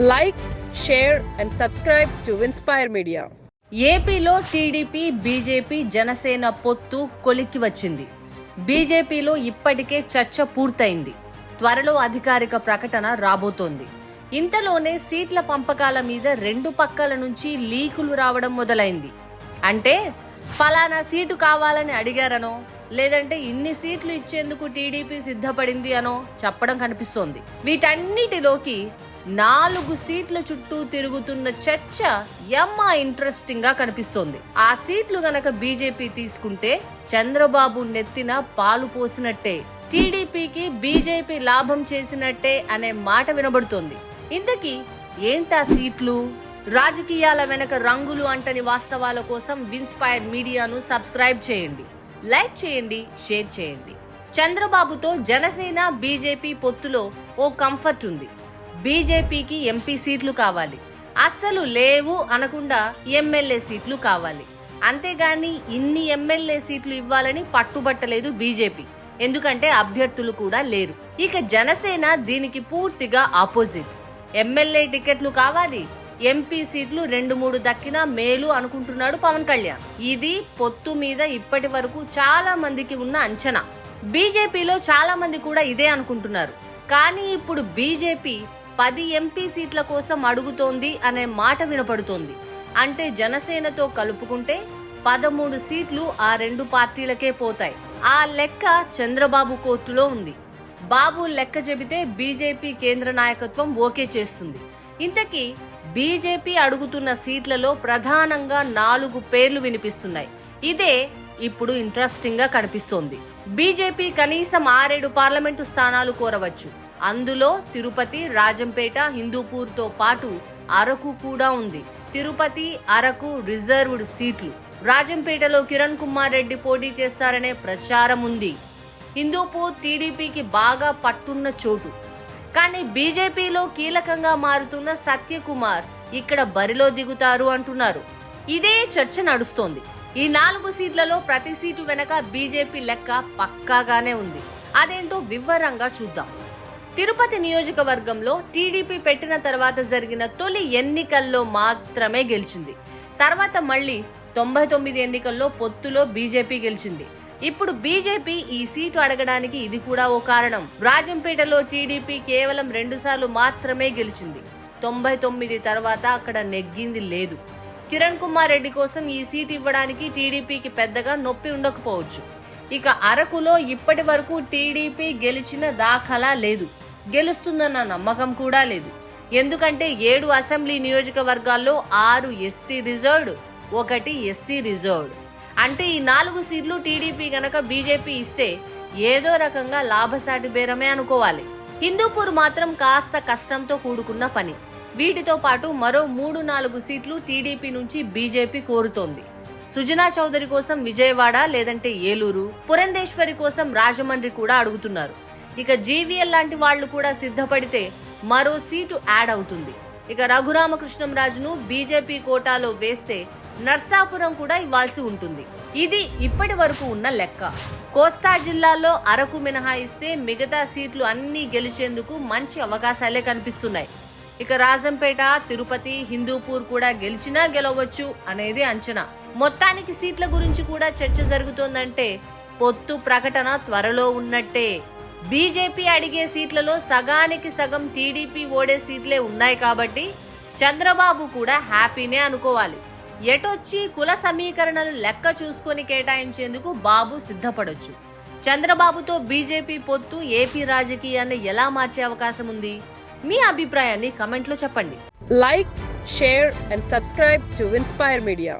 Like share and subscribe to inspire media ఏపీలో TDP BJP Janasena పొత్తు కొలిక్కి వచ్చింది. బీజేపీలో ఇప్పటికే చర్చ పూర్తయింది. త్వరలో అధికారిక ప్రకటన రాబోతోంది. ఇంతలోనే సీట్ల పంపకాల మీద రెండు పక్కల నుంచి లీకులు రావడం మొదలైంది. అంటే ఫలానా సీటు కావాలని అడిగారనో లేదంటే ఇన్ని సీట్లు ఇచ్చేందుకు టీడీపీ సిద్ధపడింది అనో చెప్పడం కనిపిస్తోంది. వీటన్నిటిలోకి నాలుగు సీట్ల చుట్టూ తిరుగుతున్న చర్చ యమ్మ ఇంట్రెస్టింగ్గా కనిపిస్తోంది. ఆ సీట్లు గనక బీజేపీ తీసుకుంటే చంద్రబాబు నెత్తిన పాలు పోసినట్టే టీడీపీకి బీజేపీ లాభం చేసినట్టే అనే మాట వినబడుతోంది. ఇంతకీ ఏంటా సీట్లు? రాజకీయాల వెనక రంగులు అంటని వాస్తవాల కోసం విన్స్పైర్ మీడియాను సబ్స్క్రైబ్ చేయండి. లైక్ చేయండి షేర్ చేయండి. చంద్రబాబుతో జనసేన బీజేపీ పొత్తులో ఓ కంఫర్ట్ ఉంది. బీజేపీకి ఎంపీ సీట్లు కావాలి. అస్సలు లేవు అనకుండా ఎమ్మెల్యే సీట్లు కావాలి. అంతేగాని ఇన్ని ఎమ్మెల్యే సీట్లు ఇవ్వాలని పట్టుబట్టలేదు బీజేపీ. ఎందుకంటే అభ్యర్థులు కూడా లేరు. ఇక జనసేన దీనికి పూర్తిగా ఆపోజిట్. ఎమ్మెల్యే టికెట్లు కావాలి. ఎంపీ సీట్లు రెండు మూడు దక్కినా మేలు అనుకుంటున్నాడు పవన్ కళ్యాణ్. ఇది పొత్తు మీద ఇప్పటి వరకు చాలా మందికి ఉన్న అంచనా. బీజేపీలో చాలా మంది కూడా ఇదే అనుకుంటున్నారు. కానీ ఇప్పుడు బీజేపీ పది ఎంపీ సీట్ల కోసం అడుగుతోంది అనే మాట వినపడుతోంది. అంటే జనసేనతో కలుపుకుంటే పదమూడు సీట్లు ఆ రెండు పార్టీలకే పోతాయి. ఆ లెక్క చంద్రబాబు కోర్టులో ఉంది. బాబు లెక్క చెబితే బీజేపీ కేంద్ర నాయకత్వం ఓకే చేస్తుంది. ఇంతకీ బీజేపీ అడుగుతున్న సీట్లలో ప్రధానంగా నాలుగు పేర్లు వినిపిస్తున్నాయి. ఇదే ఇప్పుడు ఇంట్రెస్టింగ్గా కనిపిస్తోంది. బీజేపీ కనీసం ఆరేడు పార్లమెంటు స్థానాలు కోరవచ్చు. అందులో తిరుపతి రాజంపేట హిందూపూర్తో పాటు అరకు కూడా ఉంది. తిరుపతి అరకు రిజర్వ్డ్ సీట్లు. రాజంపేటలో కిరణ్ కుమార్ రెడ్డి పోటీ చేస్తారనే ప్రచారం ఉంది. హిందూపూర్ టీడీపీకి బాగా పట్టున్న చోటు. కానీ బీజేపీలో కీలకంగా మారుతున్న సత్యకుమార్ ఇక్కడ బరిలో దిగుతారు అంటున్నారు. ఇదే చర్చ నడుస్తోంది. ఈ నాలుగు సీట్లలో ప్రతి సీటు వెనక బీజేపీ లెక్క పక్కాగానే ఉంది. అదేంటో వివరంగా చూద్దాం. తిరుపతి నియోజకవర్గంలో టీడీపీ పెట్టిన తర్వాత జరిగిన తొలి ఎన్నికల్లో మాత్రమే గెలిచింది. తర్వాత మళ్ళీ తొంభై తొమ్మిది ఎన్నికల్లో పొత్తులో బీజేపీ గెలిచింది. ఇప్పుడు బీజేపీ ఈ సీటు అడగడానికి ఇది కూడా ఓ కారణం. రాజంపేటలో టీడీపీ కేవలం రెండుసార్లు మాత్రమే గెలిచింది. తొంభై తొమ్మిది తర్వాత అక్కడ నెగ్గింది లేదు. కిరణ్ కుమార్ రెడ్డి కోసం ఈ సీటు ఇవ్వడానికి టీడీపీకి పెద్దగా నొప్పి ఉండకపోవచ్చు. ఇక అరకులో ఇప్పటి వరకు టీడీపీ గెలిచిన దాఖలా లేదు. గెలుస్తుందన్న నమ్మకం కూడా లేదు. ఎందుకంటే ఏడు అసెంబ్లీ నియోజకవర్గాల్లో ఆరు ఎస్టీ రిజర్వ్డ్ ఒకటి ఎస్సీ రిజర్వ్డ్. అంటే ఈ నాలుగు సీట్లు టీడీపీ గనక బీజేపీ ఇస్తే ఏదో రకంగా లాభసాటి బేరమే అనుకోవాలి. హిందూపూర్ మాత్రం కాస్త కష్టంతో కూడుకున్న పని. వీటితో పాటు మరో మూడు నాలుగు సీట్లు టీడీపీ నుంచి బీజేపీ కోరుతోంది. సుజనా చౌదరి కోసం విజయవాడ లేదంటే ఏలూరు పురంధేశ్వరి కోసం రాజమండ్రి కూడా అడుగుతున్నారు. ఇక జీవీఎల్ లాంటి వాళ్ళు కూడా సిద్ధపడితే మరో సీటు యాడ్ అవుతుంది. ఇక రఘురామకృష్ణంరాజును బీజేపీ కోటాలో వేస్తే నర్సాపురం కూడా ఇవ్వాల్సి ఉంటుంది. ఇది ఇప్పటి వరకు ఉన్న లెక్క. కోస్తా జిల్లాలో అరకు మినహాయిస్తే మిగతా సీట్లు అన్నీ గెలిచేందుకు మంచి అవకాశాలే కనిపిస్తున్నాయి. ఇక రాజంపేట తిరుపతి హిందూపూర్ కూడా గెలిచినా గెలవచ్చు అనేది అంచనా. మొత్తానికి సీట్ల గురించి కూడా చర్చ జరుగుతోందంటే పొత్తు ప్రకటన త్వరలో ఉన్నట్టే. బీజేపీ అడిగే సీట్లలో సగానికి సగం టీడీపీ ఓడే సీట్లే ఉన్నాయి కాబట్టి చంద్రబాబు కూడా హ్యాపీనే అనుకోవాలి. ఎటొచ్చి కుల సమీకరణలు లెక్క చూసుకొని కేటాయించేందుకు బాబు సిద్ధపడొచ్చు. చంద్రబాబుతో బీజేపీ పొత్తు ఏపీ రాజకీయాన్ని ఎలా మార్చే అవకాశం ఉంది? మీ అభిప్రాయాన్ని కమెంట్లో చెప్పండి. Like share and subscribe to inspire media